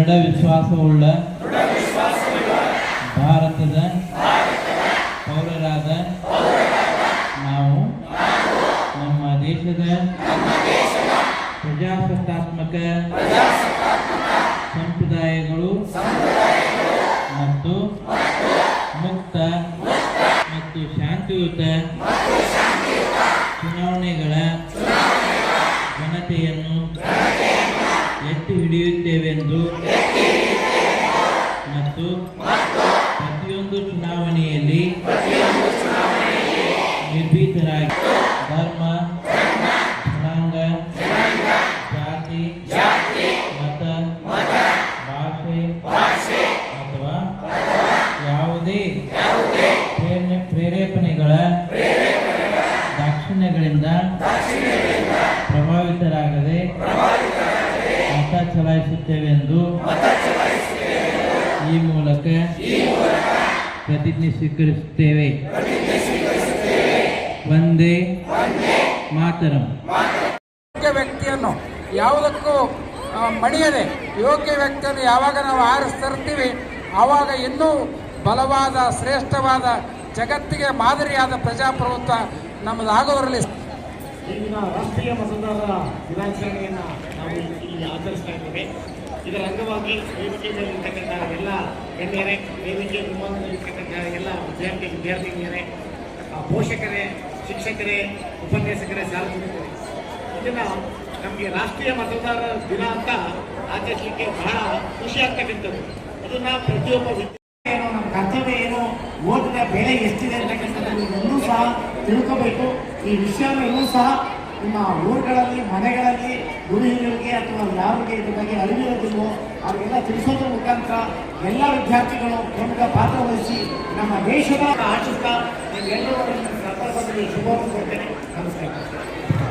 ದೃಢ ವಿಶ್ವಾಸವುಳ್ಳ ಭಾರತದ ಪೌರರಾದ ನಾವು ನಮ್ಮ ದೇಶದ ಪ್ರಜಾಸತ್ತಾತ್ಮಕ ಸಂಪ್ರದಾಯಗಳು ಮತ್ತು ಮುಕ್ತ ಮತ್ತು ಶಾಂತಿಯುತ ಚುನಾವಣೆಗಳ ಘನತೆಯನ್ನು ಎತ್ತಿ ಹಿಡಿಯುತ್ತೇವೆಂದು ಮತ್ತು ಪ್ರತಿಯೊಂದು ಚುನಾವಣೆಯಲ್ಲಿ ನಿರ್ಭೀತರಾಗಿ ಧರ್ಮ, ಜನಾಂಗ, ಜಾತಿ, ಮತ, ಭಾಷೆ ಅಥವಾ ಯಾವುದೇ ಪ್ರೇರೇಪಣೆಗಳ ದಾಕ್ಷಿಣ್ಯಗಳಿಂದ ಪ್ರಭಾವಿತರಾಗದೆ ಮತ ಚಲಾಯಿಸುತ್ತೇವೆಂದು ಈ ಮೂಲಕ ಪ್ರತಿಜ್ಞೆ ಸ್ವೀಕರಿಸುತ್ತೇವೆ. ಒಂದೇ ಮಾತರಂ. ಯೋಗ್ಯ ವ್ಯಕ್ತಿಯನ್ನು ಯಾವುದಕ್ಕೂ ಮಣಿಯದೆ ಯೋಗ್ಯ ವ್ಯಕ್ತಿಯನ್ನು ಯಾವಾಗ ನಾವು ಆರಿಸ್ತಿರ್ತೀವಿ ಆವಾಗ ಇನ್ನೂ ಬಲವಾದ ಶ್ರೇಷ್ಠವಾದ ಜಗತ್ತಿಗೆ ಮಾದರಿಯಾದ ಪ್ರಜಾಪ್ರಭುತ್ವ ನಮ್ಮದು ಆಗೋರಲ್ಲಿ ಇಂದಿನ ರಾಷ್ಟ್ರೀಯ ಮತದಾರರ ದಿನಾಚರಣೆಯನ್ನು ನಾವು ಇಲ್ಲಿ ಆಚರಿಸ್ತಾ ಇದ್ದೇವೆ. ಇದರ ಅಂಗವಾಗಿ ವೇದಿಕೆ ಮೇಲಿರ್ತಕ್ಕಂಥ ಎಲ್ಲ ಗಣ್ಯರೇ, ವೇದಿಕೆ ವಿಮಾನದಲ್ಲಿರ್ತಕ್ಕಂಥ ಎಲ್ಲ ವಿದ್ಯಾರ್ಥಿ, ವಿದ್ಯಾರ್ಥಿನಿಯರೇ ಪೋಷಕರೇ, ಶಿಕ್ಷಕರೇ, ಉಪನ್ಯಾಸಕರೇ, ಸಾರ್ವಜನಿಕರೇ, ಇದನ್ನ ನಮಗೆ ರಾಷ್ಟ್ರೀಯ ಮತದಾರರ ದಿನ ಅಂತ ಆಚರಿಸಲಿಕ್ಕೆ ಬಹಳ ಖುಷಿ ಆಗ್ತಕ್ಕಂಥದ್ದು ಅದನ್ನ ಪ್ರತಿಯೊಬ್ಬ ಏನು ನಮ್ಮ ಕರ್ತವ್ಯ ಏನು ಓಟಿನ ಬೆಲೆ ಎಷ್ಟಿದೆ ಅಂತಕ್ಕಂಥದ್ದು ಇನ್ನೂ ಸಹ ತಿಳ್ಕೋಬೇಕು. ಈ ವಿಷಯವನ್ನು ಸಹ ನಿಮ್ಮ ಊರುಗಳಲ್ಲಿ, ಮನೆಗಳಲ್ಲಿ ಗುರು ಅಥವಾ ಯಾರಿಗೆ ಇದ್ರ ಬಗ್ಗೆ ಅರಿವಿರೋದಿಲ್ವೋ ಅವರಿಗೆಲ್ಲ ತಿಳಿಸೋದ್ರ ಮುಖಾಂತರ ಎಲ್ಲ ವಿದ್ಯಾರ್ಥಿಗಳು ಪ್ರಮುಖ ಪಾತ್ರ ವಹಿಸಿ ನಮ್ಮ ದೇಶದ ಆಚರಿಸ್ತಾ ನಿಮ್ಗೆಲ್ಲರೂ ಸಂದರ್ಭದಲ್ಲಿ ಶುಭವನ್ನು ಕೊಡ್ತೇನೆ ನಮಸ್ಕಾರ.